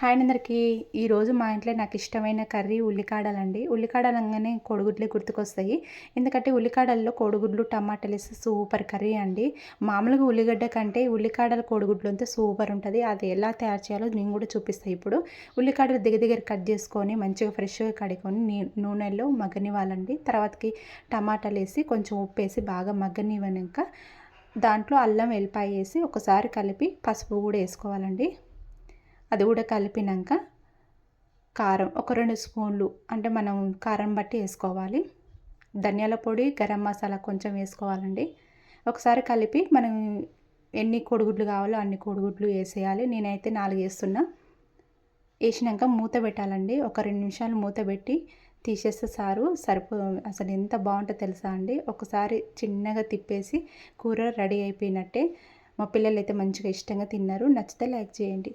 Hi అందరికీ ఈరోజు మా ఇంట్లో నాకు ఇష్టమైన కర్రీ ఉల్లికాడలండి. ఉల్లికాడలు అనగానే కోడిగుడ్లే గుర్తుకొస్తాయి. ఎందుకంటే ఉల్లికాడల్లో కోడిగుడ్లు టమాటాలు వేసి సూపర్ కర్రీ అండి. మామూలుగా ఉల్లిగడ్డ కంటే ఉల్లికాడల కోడిగుడ్లు అంతా సూపర్ ఉంటుంది. అది ఎలా తయారు చేయాలో నేను కూడా చూపిస్తాను ఇప్పుడు. ఉల్లికాడలు దగ్గర దగ్గర కట్ చేసుకొని మంచిగా ఫ్రెష్గా కడుక్కొని నూనెలో మగ్గనివ్వాలండి. తర్వాతకి టమాటాలు వేసి కొంచెం ఉప్పు వేసి బాగా మగ్గనివ్వనాక దాంట్లో అల్లం వెల్లిపాయ వేసి ఒకసారి కలిపి పసుపు కూడా వేసుకోవాలండి. అది కూడా కలిపినాక కారం ఒక రెండు స్పూన్లు అంటే మనం కారం బట్టి వేసుకోవాలి. ధనియాల పొడి గరం మసాలా కొంచెం వేసుకోవాలండి. ఒకసారి కలిపి మనం ఎన్ని కోడిగుడ్లు కావాలో అన్ని కోడిగుడ్లు వేసేయాలి. నేనైతే నాలుగు వేస్తున్నా. వేసినాక మూత పెట్టాలండి. ఒక రెండు నిమిషాలు మూత పెట్టి తీసేస్తే సారు సరిపో అసలు ఎంత బాగుంటుందో తెలుసా అండి? ఒకసారి చిన్నగా తిప్పేసి కూర రెడీ అయిపోయినట్టే. మా పిల్లలు అయితే మంచిగా ఇష్టంగా తిన్నారు. నచ్చితే లైక్ చేయండి.